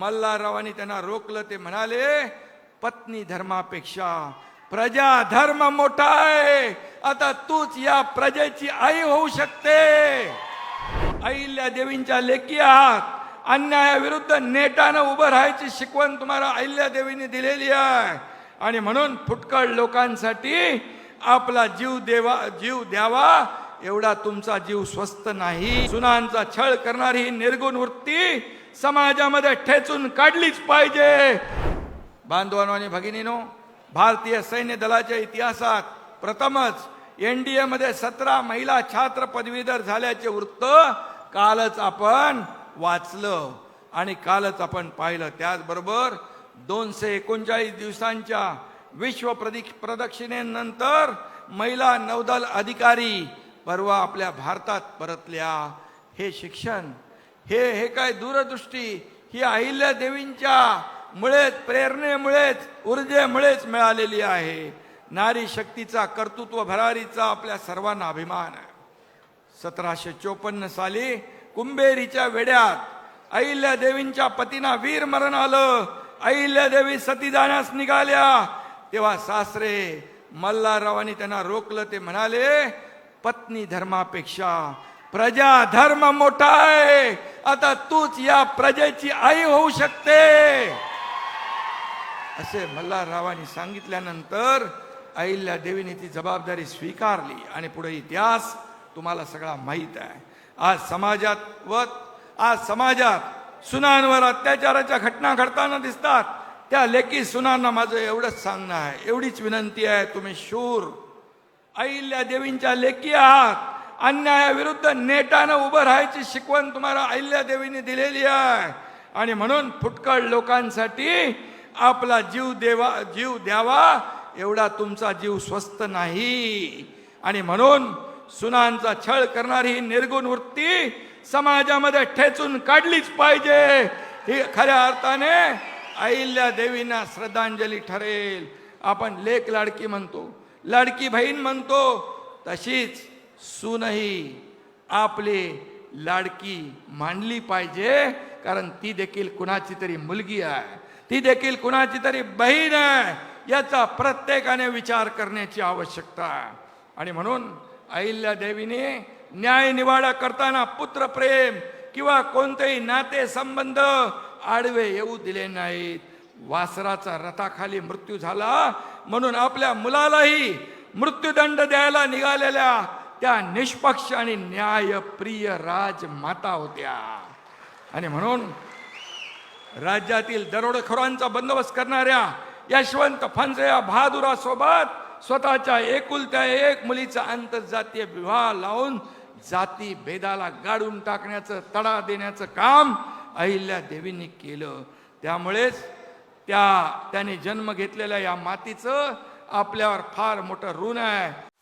मल्हाररावांनी त्यांना रोखलं ते म्हणाले पत्नी धर्मापेक्षा प्रजा धर्म मोठा आहे. आता तूच या प्रजेची आई होऊ शकते. अहिल्या देवींच्या लेखी आहात अन्यायाविरुद्ध नेटानं उभं राहायची शिकवण तुम्हाला अहिल्या देवीने दिलेली आहे. आणि म्हणून फुटकळ लोकांसाठी आपला जीव देवा जीव द्यावा एवढा तुमचा जीव स्वस्त नाही. सुनांचा छळ करणारी ही निर्गुण वृत्ती समाजामध्ये ठेचून काढलीच पाहिजे. बांधवानो आणि भगिनीनो भारतीय सैन्य दलाच्या इतिहासात प्रथमच एन डी मध्ये सतरा महिला छात्र पदवीधर झाल्याचे वृत्त कालच आपण वाचलं. आणि कालच आपण पाहिलं. त्याचबरोबर दोनशे एकोणचाळीस दिवसांच्या विश्व प्रदि प्रदक्षिणेनंतर महिला नौदल अधिकारी परवा आपल्या भारतात परतल्या. हे शिक्षण हे हे काय दूरदृष्टी? ही अहिल्या देवींच्या मुळेच प्रेरणेमुळेच ऊर्जेमुळेच मिळालेली आहे. नारी शक्तीचा कर्तृत्व भरारीचा आपल्या सर्वांना अभिमान आहे. सतराशे चोपन्न साली कुंभेरीच्या वेड्यात अहिल्या देवींच्या पतीना वीर मरण आलं. अहिल्या देवी सती जाण्यास निघाल्या. तेव्हा सासरे मल्हाररावांनी त्यांना रोखलं ते म्हणाले पत्नी धर्मापेक्षा प्रजा धर्म मोठा आहे. आता तूच या प्रजेची आई होऊ शकते. असे मल्हाररावांनी सांगितल्यानंतर अहिल्या देवीने ती जबाबदारी स्वीकारली आणि पुढे इतिहास तुम्हाला सगळा माहीत आहे. आज समाजात व आज समाजात सुनांवर अत्याचाराच्या घटना घडताना दिसतात. त्या लेखी सुनांना माझं एवढंच सांगणं आहे. एवढीच विनंती आहे तुम्ही शूर. अहिल्या देवींच्या लेखी आहात. अन्यायाविरुद्ध नेटानं उभं राहायची शिकवण तुम्हाला अहिल्या देवीने दिलेली आहे. आणि म्हणून फुटकळ लोकांसाठी आपला जीव देवा जीव द्यावा एवढा तुमचा जीव स्वस्त नाही. आणि म्हणून सुनांचा छळ करणारी ही निर्गुण वृत्ती समाजामध्ये ठेचून काढलीच पाहिजे. ही खऱ्या अर्थाने अहिल्या देवींना श्रद्धांजली ठरेल. आपण लेख लाडकी म्हणतो लाडकी बहीण म्हणतो तशीच सूनही आपली लाडकी मांडली पाहिजे कारण ती देखील कुणाची तरी मुलगी आहे. ती देखील कुणाची तरी बहीण आहे याचा प्रत्येकाने विचार करण्याची आवश्यकता आहे. आणि म्हणून अहिल्या देवीने न्याय निवाडा करताना पुत्रप्रेम किंवा कोणतेही नाते संबंध आडवे येऊ दिले नाहीत. वासराचा रथाखाली मृत्यू झाला म्हणून आपल्या मुलालाही मृत्यूदंड द्यायला निघालेल्या त्या निष्पक्ष आणि न्यायप्रिय राजमाता होत्या. आणि म्हणून राज्यातील दरोडेखोरांचा बंदोबस्त करणाऱ्या यशवंत फणसे या बहादुरासोबत स्वतःच्या एकुलत्या एक मुलीचा आंतरजातीय विवाह लावून जाती भेदाला गाडून टाकण्याचं तडा देण्याचं काम अहिल्या देवींनी केलं. त्यामुळेच त्या त्याने जन्म घेतलेल्या या मातीचं आपल्यावर फार मोठं ऋण आहे.